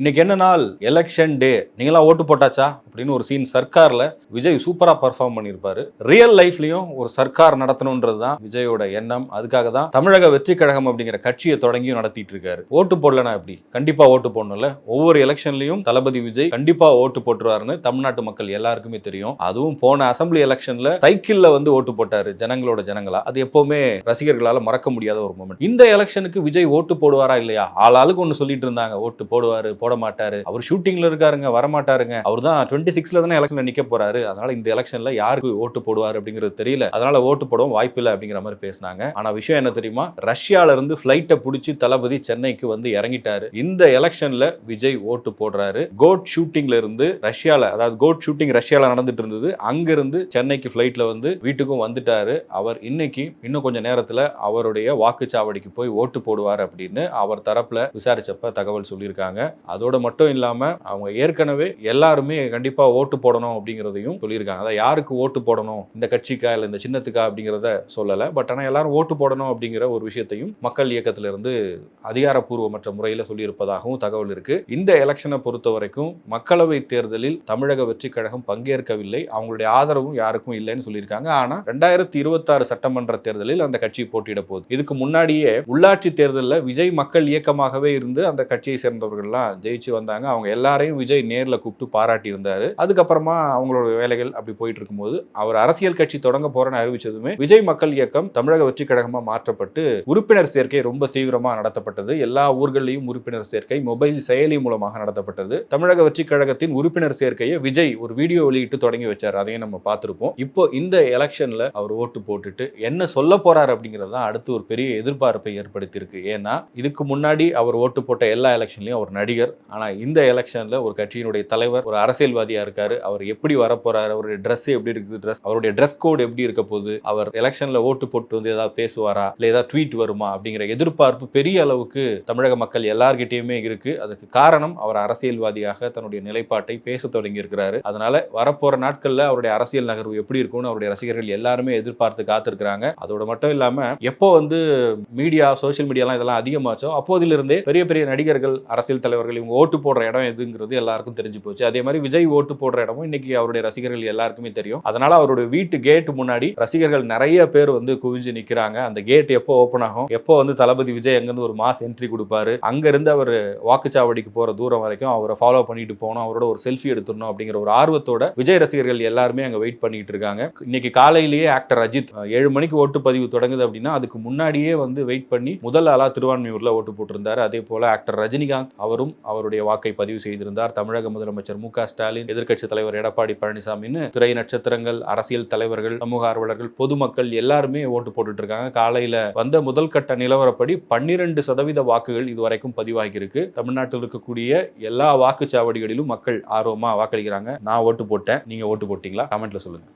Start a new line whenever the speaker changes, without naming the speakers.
இன்னைக்கு என்ன நாள்? எலெக்ஷன் டே நீங்களாம் ஓட்டு போட்டாச்சா? அப்படின்னு ஒரு சீன் சர்க்காரில் விஜய் சூப்பராக பர்ஃபார்ம் பண்ணியிருப்பாரு. ரியல் லைஃப்லையும் ஒரு சர்க்கார் நடத்தணுன்றது தான் விஜயோட எண்ணம். அதுக்காக தான் தமிழக வெற்றி கழகம் அப்படிங்கிற கட்சியை தொடங்கியும் நடத்திட்டு இருக்காரு. ஓட்டு போடலனா எப்படி? கண்டிப்பாக ஓட்டு போடணும்ல. ஒவ்வொரு எலெக்ஷன்லையும் தளபதி விஜய் கண்டிப்பாக ஓட்டு போட்டுருவாருன்னு தமிழ்நாட்டு மக்கள் எல்லாருக்குமே தெரியும். அதுவும் போன அசெம்பிளி எலெக்ஷனில் சைக்கிளில் வந்து ஓட்டு போட்டாரு ஜனங்களோட ஜனங்களா. அது எப்போவுமே ரசிகர்களால் மறக்க முடியாத ஒரு மூமெண்ட் இந்த எலெக்ஷனுக்கு விஜய் ஓட்டு போடுவாரா இல்லையா? ஆளாளுக்கு ஒன்று சொல்லிட்டு இருந்தாங்க. ஓட்டு போடுவாரு போட மாட்டாரு அவர் ஷூட்டிங்ல இருக்காருங்க வர மாட்டாருங்க அவர் தான் டுவெண்ட்டி சிக்ஸ்ல தானே எலெக்ஷன்ல நிக்க போறாரு. அதனால இந்த எலெக்ஷன்ல யாருக்கு ஓட்டு போடுவார் அப்படிங்கிறது தெரியல. அதனால ஓட்டு போடவும் வாய்ப்பு இல்லை அப்படிங்கிற மாதிரி பேசினாங்க. ஆனா விஷயம் என்ன தெரியுமா? ரஷ்யால இருந்து பிளைட்டை பிடிச்சி தளபதி சென்னைக்கு வந்து இறங்கிட்டாரு. இந்த எலெக்ஷன்ல விஜய் ஓட்டு போடுறாரு. கோட் ஷூட்டிங்ல இருந்து ரஷ்யால அதாவது கோட் ஷூட்டிங் ரஷ்யால நடந்துட்டு இருந்தது. அங்கிருந்து சென்னைக்கு ஃபிளைட்ல வந்து வீட்டுக்கும் வந்துட்டாரு. அவர் இன்னைக்கு இன்னும் கொஞ்சம் நேரத்துல அவருடைய வாக்குச்சாவடிக்கு போய் ஓட்டு போடுவார் அப்படின்னு அவர் தரப்புல விசாரிச்சப்ப தகவல் சொல்லியிருக்காங்க. அது அதோட மட்டும் இல்லாமல் அவங்க ஏற்கனவே எல்லாருமே கண்டிப்பாக ஓட்டு போடணும் அப்படிங்கிறதையும் சொல்லியிருக்காங்க. அதாவது யாருக்கு ஓட்டு போடணும்? இந்த கட்சிக்கா இல்லை இந்த சின்னத்துக்கா அப்படிங்கிறத சொல்லலை. பட் ஆனால் எல்லாரும் ஓட்டு போடணும் அப்படிங்கிற ஒரு விஷயத்தையும் மக்கள் இயக்கத்திலிருந்து அதிகாரப்பூர்வமற்ற முறையில் சொல்லியிருப்பதாகவும் தகவல் இருக்கு. இந்த எலெக்ஷனை பொறுத்த வரைக்கும் மக்களவை தேர்தலில் தமிழக வெற்றி கழகம் பங்கேற்கவில்லை. அவங்களுடைய ஆதரவும் யாருக்கும் இல்லைன்னு சொல்லியிருக்காங்க. ஆனால் ரெண்டாயிரத்தி இருபத்தாறு சட்டமன்ற தேர்தலில் அந்த கட்சி போட்டியிட போகுது. இதுக்கு முன்னாடியே உள்ளாட்சி தேர்தலில் விஜய் மக்கள் இயக்கமாகவே இருந்து அந்த கட்சியை சேர்ந்தவர்கள்லாம் ஜெயிச்சு வந்தாங்க. அவங்க எல்லாரையும் விஜய் நேரில் கூப்பிட்டு பாராட்டி இருந்தாரு. அதுக்கப்புறமா அவங்களோட வேலைகள் அப்படி போயிட்டு இருக்கும்போது அவர் அரசியல் கட்சி தொடங்க போறேன்னு அறிவிச்சதுமே விஜய் மக்கள் இயக்கம் தமிழக வெற்றி கழகமாக மாற்றப்பட்டு உறுப்பினர் சேர்க்கை ரொம்ப தீவிரமாக நடத்தப்பட்டது. எல்லா ஊர்களையும் உறுப்பினர் சேர்க்கை மொபைல் செயலி மூலமாக நடத்தப்பட்டது. தமிழக வெற்றி கழகத்தின் உறுப்பினர் சேர்க்கையை விஜய் ஒரு வீடியோ வெளியிட்டு தொடங்கி வச்சார். அதையும் நம்ம பார்த்துருப்போம். இப்போ இந்த எலெக்ஷன்ல அவர் ஓட்டு போட்டுட்டு என்ன சொல்ல போறாரு அப்படிங்கிறது தான் அடுத்து ஒரு பெரிய எதிர்பார்ப்பை ஏற்படுத்தியிருக்கு. ஏன்னா இதுக்கு முன்னாடி அவர் ஓட்டு போட்ட எல்லா எலெக்ஷன்லையும் அவர் நடிகர். ஆனால் இந்த எலெக்ஷனில் ஒரு கட்சியினுடைய தலைவர் ஒரு அரசியல்வாதியாக இருக்காரு. அவர் எப்படி வரப்போறாரு அவருடைய ட்ரெஸ் எப்படி இருக்குது ட்ரெஸ் அவருடைய ட்ரெஸ் கோட் எப்படி இருக்க போகுது அவர் எலெக்ஷனில் ஓட்டு போட்டு வந்து ஏதாவது பேசுவாரா இல்லை ஏதாவது ட்வீட் வருமா அப்படிங்கிற எதிர்பார்ப்பு பெரிய அளவுக்கு தமிழக மக்கள் எல்லார்கிட்டேயுமே இருக்கு. அதுக்கு காரணம் அவர் அரசியல்வாதியாக தன்னுடைய நிலைப்பாட்டை பேச தொடங்கி இருக்கிறாரு அதனால வரப்போற நாட்கள்ல அவருடைய அரசியல் நகர்வு எப்படி இருக்கும்னு அவருடைய ரசிகர்கள் எல்லாருமே எதிர்பார்த்து காத்திருக்கிறாங்க. அதோட மட்டும் இல்லாம எப்போ வந்து மீடியா சோசியல் மீடியாலாம் இதெல்லாம் அதிகமாச்சோ அப்போதிலிருந்தே பெரிய பெரிய நடிகர்கள் அரசியல் தலைவர்கள் இவங்க ஓட்டு போடுற இடம் எதுங்கிறது எல்லாருக்கும் தெரிஞ்சு போச்சு. அதே மாதிரி விஜய் ஓட்டு போடுற இடமும் இன்னைக்கு அவருடைய ரசிகர்கள் எல்லாருக்குமே தெரியும். அதனால அவருடைய வீட்டு கேட்டு முன்னாடி ரசிகர்கள் நிறைய பேர் வந்து குவிஞ்சு நிக்கிறாங்க. அந்த கேட் எப்போ ஓப்பன் ஆகும்? எப்போ வந்து தளபதி விஜய் அங்கிருந்து ஒரு மாஸ் என்ட்ரி கொடுப்பாரு? அங்கிருந்து அவர் வாக்குச்சாவடிக்கு போற தூரம் வரைக்கும் அவரை ஃபாலோ பண்ணிட்டு போகணும். அவரோட ஒரு செல்ஃபி எடுத்துடணும் அப்படிங்கிற ஒரு ஆர்வத்தோட விஜய் ரசிகர்கள் எல்லாருமே அங்க வெயிட் பண்ணிட்டு இருக்காங்க. இன்னைக்கு காலையிலேயே ஆக்டர் அஜித் ஏழு மணிக்கு ஓட்டு பதிவு தொடங்குது அப்படின்னா அதுக்கு முன்னாடியே வந்து வெயிட் பண்ணி முதல் ஆளா திருவான்மையூர்ல ஓட்டு போட்டிருந்தாரு. அதே போல ஆக்டர் ரஜினிகாந்த் அவரும் அவருடைய வாக்கை பதிவு செய்திருந்தார். தமிழக முதலமைச்சர் மு ஸ்டாலின் எதிர்க்கட்சி தலைவர் எடப்பாடி பழனிசாமின்னு திரை நட்சத்திரங்கள் அரசியல் தலைவர்கள் சமூக ஆர்வலர்கள் பொதுமக்கள் எல்லாருமே ஓட்டு போட்டுட்டு இருக்காங்க காலையில வந்த முதல் கட்ட நிலவரப்படி பன்னிரண்டு சதவீத வாக்குகள் இதுவரைக்கும் பதிவாகியிருக்கு. தமிழ்நாட்டில் இருக்கக்கூடிய எல்லா வாக்குச்சாவடிகளிலும் மக்கள் ஆர்வமா வாக்களிக்கிறாங்க. நான் ஓட்டு போட்டேன். நீங்க ஓட்டு போட்டீங்களா? கமெண்ட்ல சொல்லுங்க.